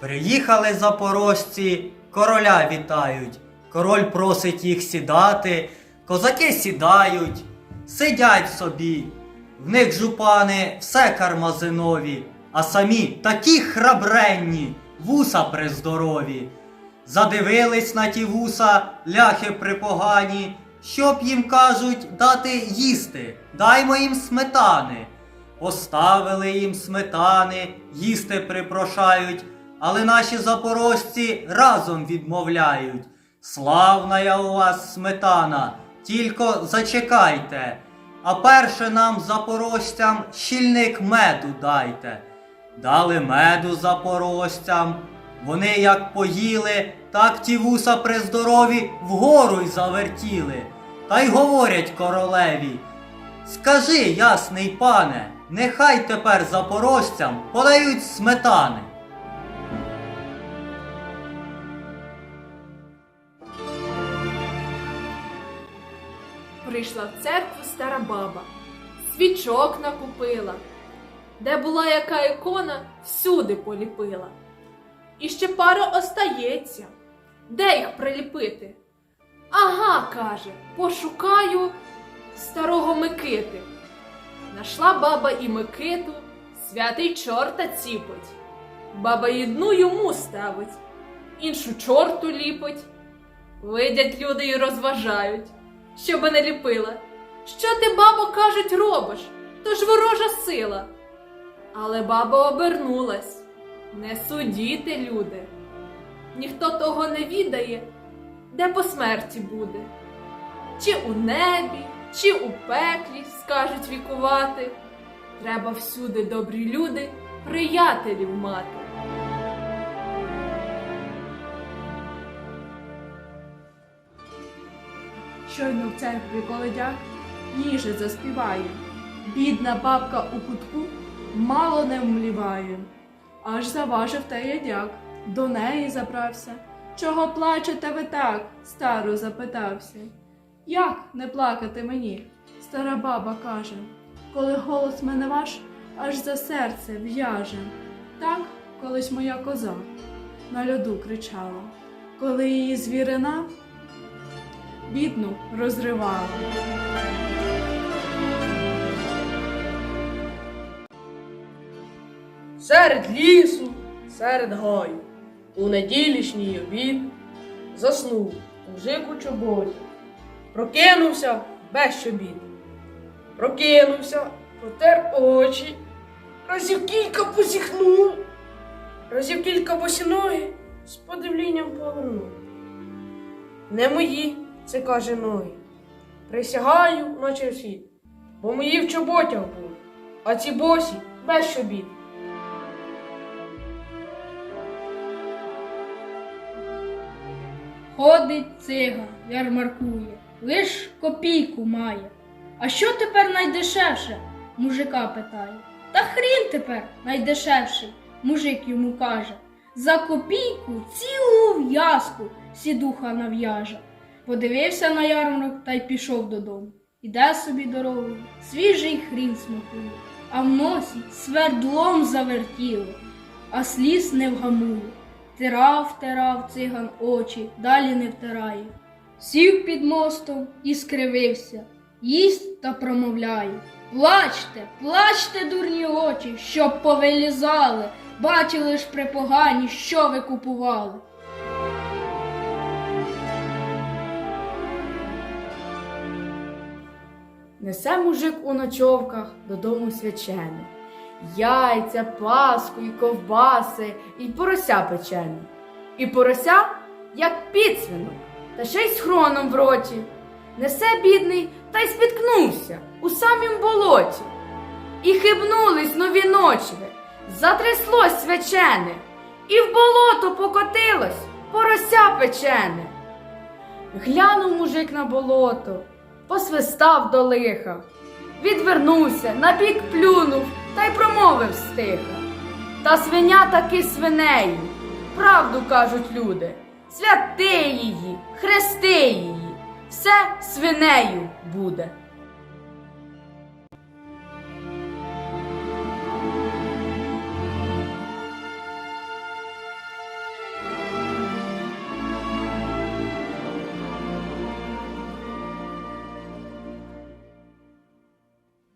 Приїхали запорожці, короля вітають. Король просить їх сідати, козаки сідають, сидять собі. В них жупани все кармазинові, а самі такі храбренні, вуса приздорові. Задивились на ті вуса, ляхи припогані, щоб їм кажуть дати їсти, даймо їм сметани. Поставили їм сметани, їсти припрошають, але наші запорожці разом відмовляють. Славна я у вас сметана, тільки зачекайте, а перше нам, запорожцям, щільник меду дайте. Дали меду запорожцям, вони як поїли, так ті вуса при здорові вгору й завертіли. Та й говорять королеві. Скажи, ясний пане, нехай тепер запорожцям подають сметани. Прийшла в церкву стара баба, свічок накупила, де була яка ікона, всюди поліпила. І ще пара остається. Де їх приліпити? Ага, каже, пошукаю старого Микити. Нашла баба і Микиту, святий чорта ціпить. Баба одну йому ставить, іншу чорту ліпить. Видять люди і розважають, щоби не ліпила. Що ти, бабо, кажуть, робиш? То ж ворожа сила. Але баба обернулась. Не судіте, люди. Ніхто того не відає, де по смерті буде. Чи у небі, чи у пеклі скажуть вікувати. Треба всюди добрі люди, приятелів мати. Щойно в церкві коледяк ніже заспіває. Бідна бабка у кутку мало не вмліває. Аж заважив та ядяк, до неї забрався. Чого плачете ви так? стару запитався. Як не плакати мені? Стара баба каже, коли голос мене ваш аж за серце в'яже. Так колись моя коза на льоду кричала, коли її звірина бідну розривала. Серед лісу, серед гаю, у неділішній обід заснув мужик у чоботі. Прокинувся без чобіт. Прокинувся, протер очі, разів кілька позіхнув, разів кілька босіноги з подивлінням повернув. Не мої, це каже ноги. Присягаю, наче в світ, бо мої в чоботях були, а ці босі без чобіт. Ходить циган, ярмаркує, лиш копійку має. А що тепер найдешевше? мужика питає. Та хрін тепер найдешевший, мужик йому каже. За копійку цілу в'язку сідуха нав'яже. Подивився на ярмарок та й пішов додому. Іде собі дорогою, свіжий хрін смакує, а в носі свердлом завертіло, а сліз не вгамує. Тирав, тирав циган очі, далі не втирає. Сів під мостом і скривився, їсть та промовляє. Плачте, плачте, дурні очі, щоб повилізали, бачили ж припогані, що ви купували. Несе мужик у ночовках додому свячене. Яйця, паску, і ковбаси, і порося печене. І порося, як підсвинок, та ще й з хроном в роті. Несе бідний та й спіткнувся у самім болоті. І хибнулись нові ночви, затряслось свячене, і в болото покотилось порося печене. Глянув мужик на болото, посвистав до лиха, відвернувся, на бік плюнув та й промовив стиха. Та свиня таки свинею, правду кажуть люди. Святи її, хрести її, все свинею буде.